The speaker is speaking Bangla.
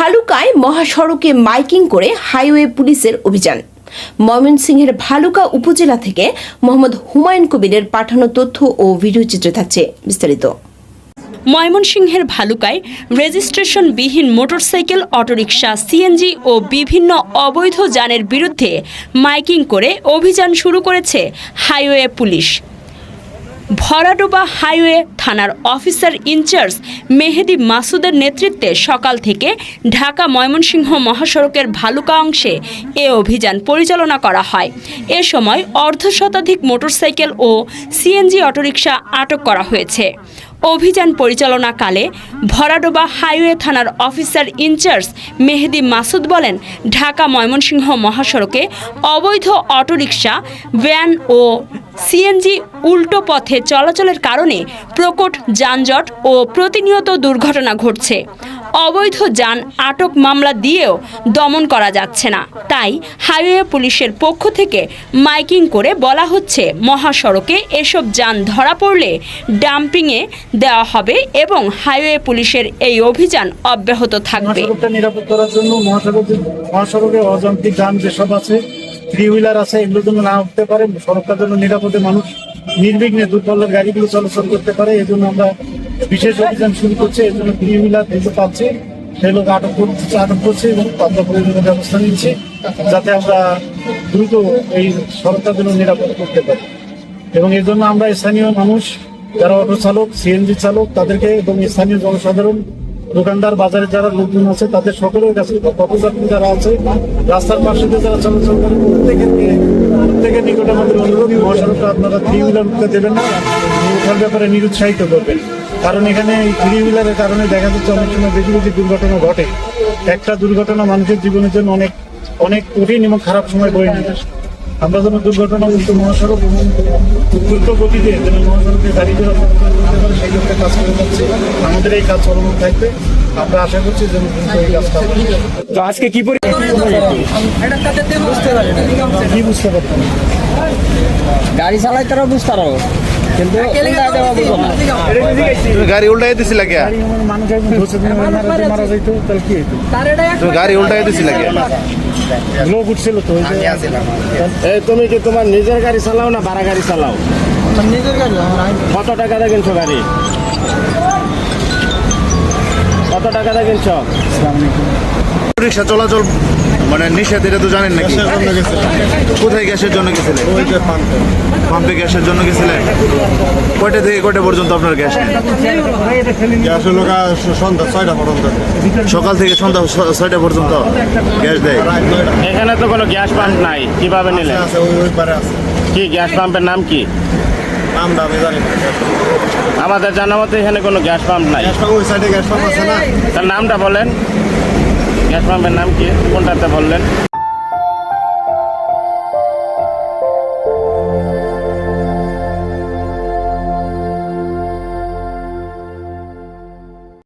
ভালুকায় মহাসড়কে মাইকিং করে হাইওয়ে পুলিশের অভিযান। ময়মনসিংহের ভালুকা উপজেলা থেকে মোহাম্মদ হুমায়ুন কবিরের পাঠানো তথ্য ও ভিডিও চিত্র থাকছে বিস্তারিত। ময়মনসিংহের ভালুকায় রেজিস্ট্রেশনবিহীন মোটরসাইকেল, অটোরিকশা, সিএনজি ও বিভিন্ন অবৈধ যানের বিরুদ্ধে মাইকিং করে অভিযান শুরু করেছে হাইওয়ে পুলিশ। ভরাডোবা হাইওয়ে থানার অফিসার ইনচার্জ মেহেদি মাসুদের নেতৃত্বে সকাল থেকে ঢাকা ময়মনসিংহ মহাসড়কের ভালুকা অংশে এ অভিযান পরিচালনা করা হয়। এ সময় অর্ধশতাধিক মোটরসাইকেল ও সিএনজি অটোরিকশা আটক করা হয়েছে। অভিযান পরিচালনাকালে ভরাডোবা হাইওয়ে থানার অফিসার ইনচার্জ মেহেদি মাসুদ বলেন, ঢাকা ময়মনসিংহ মহাসড়কে অবৈধ অটোরিকশা, ভ্যান ও সিএনজি উল্টো পথে চলাচলের কারণে প্রকট যানজট ও প্রতিনিয়ত দুর্ঘটনা ঘটছে। অবৈধ যান আটক মামলা দিয়েও দমন করা যাচ্ছে না। তাই হাইওয়ে পুলিশের পক্ষ থেকে মাইকিং করে বলা হচ্ছে, মহাসড়কে এসব যান ধরা পড়লে ডাম্পিংয়ে দেওয়া হবে এবং হাইওয়ে পুলিশের এই অভিযান অব্যাহত থাকবে। নিরাপদ করার জন্য মহাসড়কে অযান্ত্রিক যান যেসব আছে থ্রি হুইলার আছে, এগুলোর জন্য না উঠতে পারে, সড়কটার জন্য নিরাপদে মানুষ নির্বিঘ্নে দূরপাল্লার গাড়িগুলো চলাচল করতে পারে এই জন্য আমরা বিশেষ অভিযান শুরু করছি জন্য থ্রি হুইলার যেগুলো পাচ্ছে সেগুলো আটক করছে আটক করছে এবং তদন্ত প্রয়োজনীয় ব্যবস্থা নিচ্ছে, যাতে আমরা দ্রুত এই সড়কটার জন্য নিরাপদ করতে পারি। এবং এর জন্য আমরা স্থানীয় মানুষ, যারা অটো চালক, সিএনজি চালক, তাদেরকে এবং স্থানীয় জনসাধারণ দোকানদার বাজারে যারা লোকজন আছে, তাদের সকলের কাছে পথযাত্রী যারা আছে, রাস্তার পাশে যারা চলাচল করে, প্রত্যেকের প্রত্যেকের নিকট আমাদের অনুরোধ, মহাসড়কটা আপনারা থ্রি হুইলার উঠতে দেবেন না ওঠার ব্যাপারে নিরুৎসাহিত করবেন কারণ এখানে থ্রি হুইলারের কারণে দেখা যাচ্ছে অনেক সময় বেশি বেশি দুর্ঘটনা ঘটে একটা দুর্ঘটনা মানুষের জীবনের জন্য অনেক অনেক কঠিন এবং খারাপ সময় বয়ে নিয়ে আসে। আমরা যেন দুর্ঘটনা মুক্ত মহাসড়ক এবং দ্রুত গতিতে যেন মহাসড়কে গাড়ি ঘোড়া চলাচল করতে পারে সেই লক্ষ্যে কাজ করে যাচ্ছে। আমাদের এই কাজ চলমান থাকবে। আমরা আশা করছি যেন দ্রুত এই কাজটা তো আজকে কি পরি কি বুঝতে পারতাম গাড়ি চালাই তারা বুঝতে পারো। কিন্তু তুমি গাড়ি উল্টাই দিছিলা কে গাড়ি মানুষ ধসে মারা যেত- যাইতো তাহলে কি হইতো? গাড়ি উল্টাই দিছিলা কে লোক উঠছিল তো এ এই তুমি কি তোমার নিজের গাড়ি চালাও না ভাড়া গাড়ি চালাও? নিজের গাড়ি কত টাকা দিয়ে কিনছো গাড়ি? কত টাকা দিয়ে কিনছো? রিক্সা চলাচল মানে নিষেধ এটা তো জানেন নাকি? কোথায় গ্যাসের জন্য গেছিলেন পাম্পে। গ্যাসের জন্য গেছিলেন কয়টা থেকে কয়টা পর্যন্ত আপনার গ্যাস? নেই গ্যাস হলো সন্ধ্যা ছয়টা পর্যন্ত। সকাল থেকে সন্ধ্যা ছয়টা পর্যন্ত গ্যাস দেয়? এখানে তো কোনো গ্যাস পাম্প নাই কীভাবে নিলে আছে ওই ওই পারে আছে। কি গ্যাস পাম্পের নাম কি? নামটা আমি জানি আমাদের জানা মতো এখানে কোনো গ্যাস পাম্প নাই। গ্যাস পাম্প ওই সাইডে গ্যাস পাম্প আছে না? তার নামটা বলেন। গ্যাস পাম্পের নাম কি? কোনটাতে বললেন?